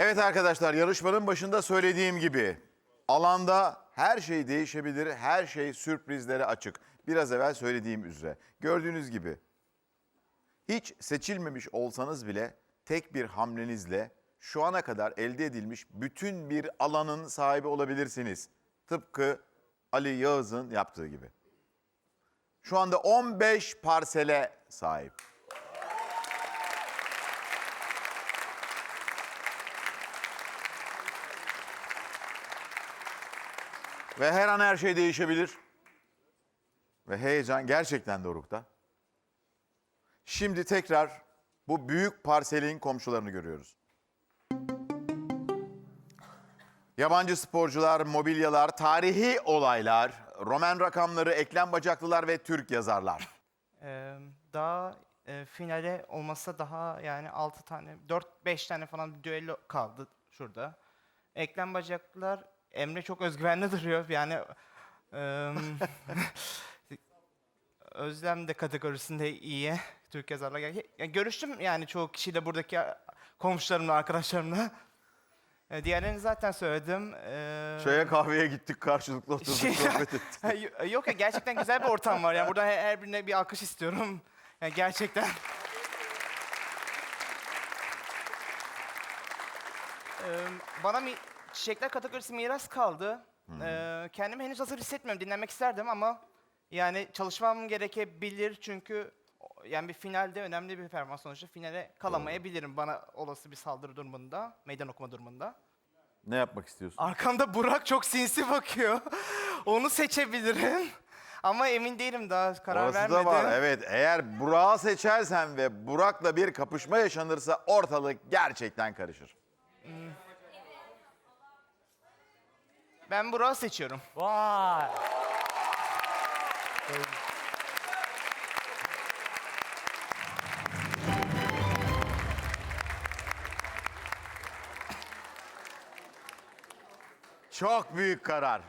Evet arkadaşlar yarışmanın başında söylediğim gibi alanda her şey değişebilir, her şey sürprizlere açık. Biraz evvel söylediğim üzere. Gördüğünüz gibi hiç seçilmemiş olsanız bile tek bir hamlenizle şu ana kadar elde edilmiş bütün bir alanın sahibi olabilirsiniz. Tıpkı Ali Yağız'ın yaptığı gibi. Şu anda 15 parsele sahip. Ve her an her şey değişebilir. Ve heyecan gerçekten dorukta. Şimdi tekrar bu büyük parselin komşularını görüyoruz. Yabancı sporcular, mobilyalar, tarihi olaylar, roman rakamları, eklem bacaklılar ve Türk yazarlar. Ee, daha e, finale olmasa daha yani 6 tane, 4-5 tane falan düello kaldı şurada. Eklem bacaklılar, Emre çok özgüvenli duruyor. Yani em, Özlem de kategorisinde iyi. Türk yazarlar. Ya, ya görüştüm yani çoğu kişiyle buradaki komşularımla, arkadaşlarımla. E, diğerlerini zaten söyledim. Ee, Çaya kahveye gittik karşılıklı oturduk Şey- sohbet ettik. Yok ya gerçekten güzel bir ortam var. Yani burada her, her birine bir alkış istiyorum. Yani gerçekten. Ee, bana mi, çiçekler kategorisi miras kaldı. Ee, kendimi henüz hazır hissetmiyorum. Dinlemek isterdim ama yani çalışmam gerekebilir çünkü o- yani bir finalde önemli bir performans sonuçta finale kalamayabilirim bana olası bir saldırı durumunda, meydan okuma durumunda. Ne yapmak istiyorsun? Arkamda Burak çok sinsi bakıyor. Onu seçebilirim. Ama emin değilim daha karar Orası vermedim. da var. Evet eğer Burak'ı seçersen ve Burak'la bir kapışma yaşanırsa ortalık gerçekten karışır. Ben Burak'ı seçiyorum. Vay. Çok büyük karar.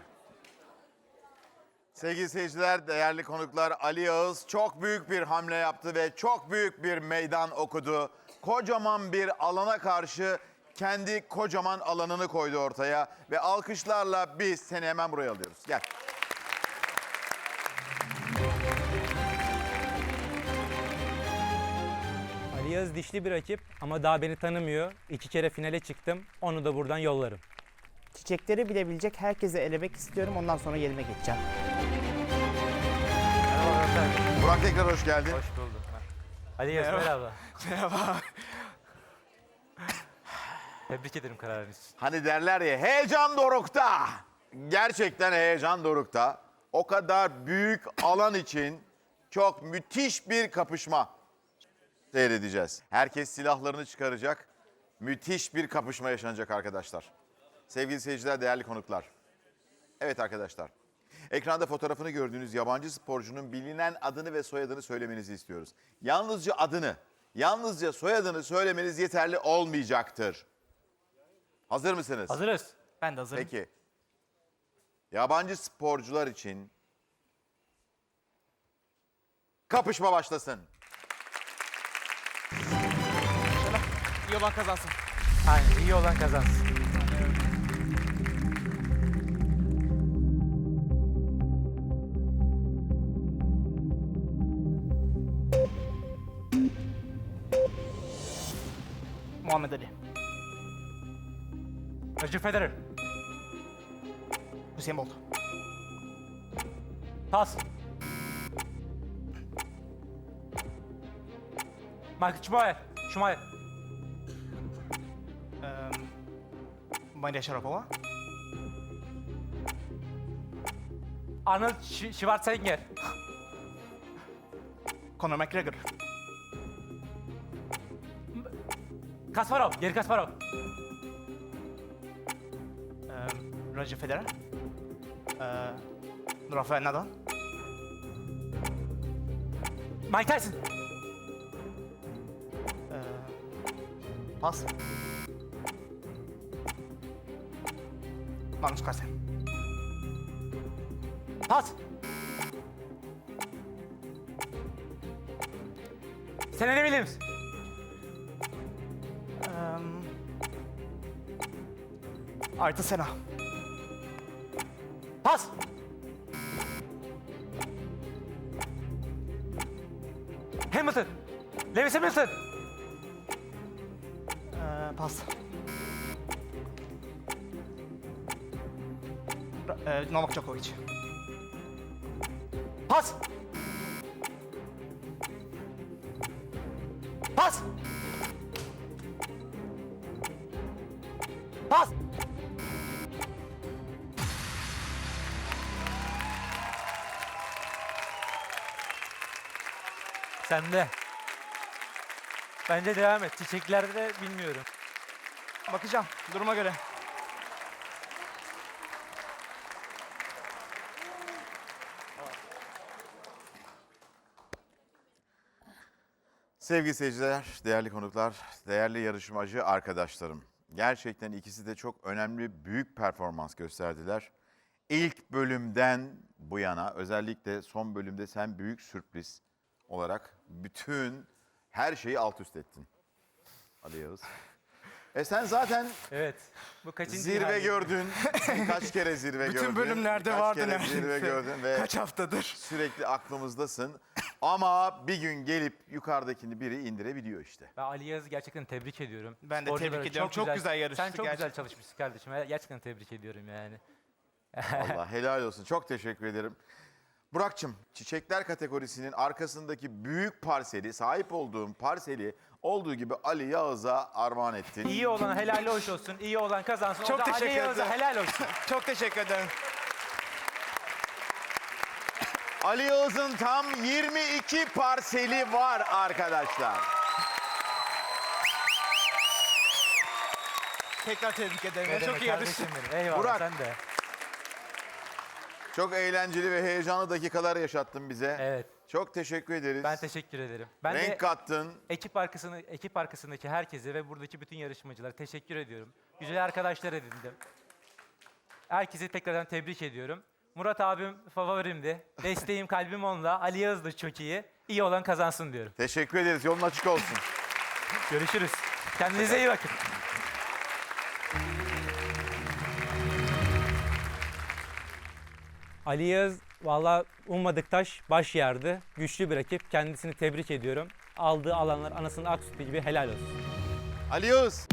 Sevgili seyirciler, değerli konuklar Ali Yağız çok büyük bir hamle yaptı ve çok büyük bir meydan okudu. Kocaman bir alana karşı kendi kocaman alanını koydu ortaya ve alkışlarla biz seni hemen buraya alıyoruz. Gel. Ali Yağız dişli bir rakip ama daha beni tanımıyor. İki kere finale çıktım. Onu da buradan yollarım. Çiçekleri bilebilecek herkese elemek istiyorum. Ondan sonra yerime geçeceğim. Burak tekrar hoş geldin. Hoş bulduk. Ali Yağız merhaba. Merhaba. Tebrik ederim kararınız. Hani derler ya heyecan dorukta. Gerçekten heyecan dorukta. O kadar büyük alan için çok müthiş bir kapışma seyredeceğiz. Herkes silahlarını çıkaracak. Müthiş bir kapışma yaşanacak arkadaşlar. Sevgili seyirciler, değerli konuklar. Evet arkadaşlar. Ekranda fotoğrafını gördüğünüz yabancı sporcunun bilinen adını ve soyadını söylemenizi istiyoruz. Yalnızca adını, yalnızca soyadını söylemeniz yeterli olmayacaktır. Hazır mısınız? Hazırız. Ben de hazırım. Peki. Yabancı sporcular için kapışma başlasın. İyi olan kazansın. Aynen iyi olan kazansın. Muhammed Ali. Roger Federer. Hüseyin Bolt. Pas. Michael Schumacher. Schumacher. Ee, Maria Sharapova. Arnold Sch- Schwarzenegger. Conor McGregor. Kasparov. Geri Kasparov. Roger Federer. Ee, Rafael Nadal. Mike Tyson. Ee, pas. Magnus Carlsen. Pas. Serena Williams. Ee, Artı Sena. Pas. Hamilton. Lewis Hamilton. Ee, pas. Ee, Novak Djokovic. Pas. Pas. Sende. Bence devam et. Çiçeklerde bilmiyorum. Bakacağım duruma göre. Sevgili seyirciler, değerli konuklar, değerli yarışmacı arkadaşlarım. Gerçekten ikisi de çok önemli, büyük performans gösterdiler. İlk bölümden bu yana, özellikle son bölümde sen büyük sürpriz olarak bütün her şeyi alt üst ettin. Ali Yağız. E sen zaten Evet. Bu kaçıncı zirve gördün. Kaç kere zirve gördün. Bütün bölümlerde vardı kere neredeyse. zirve gördün ve Kaç haftadır? sürekli aklımızdasın. Ama bir gün gelip yukarıdakini biri indirebiliyor işte. Ben Ali Yağız'ı gerçekten tebrik ediyorum. Ben de Sporcuları tebrik ediyorum. Çok güzel yarıştı Sen çok güzel gerçekten. çalışmışsın kardeşim. Gerçekten tebrik ediyorum yani. Allah helal olsun. Çok teşekkür ederim. Burak'cığım çiçekler kategorisinin arkasındaki büyük parseli, sahip olduğum parseli olduğu gibi Ali Yağız'a armağan ettin. İyi olan helal hoş olsun. iyi olan kazansın. Çok o da Ali teşekkür Yağız'a ederim. helal olsun. Çok teşekkür ederim. Ali Yağız'ın tam 22 parseli var arkadaşlar. Tekrar tebrik ederim. Ne Çok demek iyi yarıştın. kardeşim benim. Eyvallah Burak. sen de. Çok eğlenceli ve heyecanlı dakikalar yaşattın bize. Evet. Çok teşekkür ederiz. Ben teşekkür ederim. Ben Renk de kattın. ekip arkasını ekip arkasındaki herkese ve buradaki bütün yarışmacılara teşekkür ediyorum. Güzel arkadaşlar edindim. Herkese tekrardan tebrik ediyorum. Murat abim favorimdi. Desteğim kalbim onunla. Ali Yağız da çok iyi. İyi olan kazansın diyorum. Teşekkür ederiz. Yolun açık olsun. Görüşürüz. Kendinize iyi bakın. Ali Yağız valla ummadık taş baş yardı. Güçlü bir rakip. Kendisini tebrik ediyorum. Aldığı alanlar anasının ak sütü gibi helal olsun. Ali Yağız.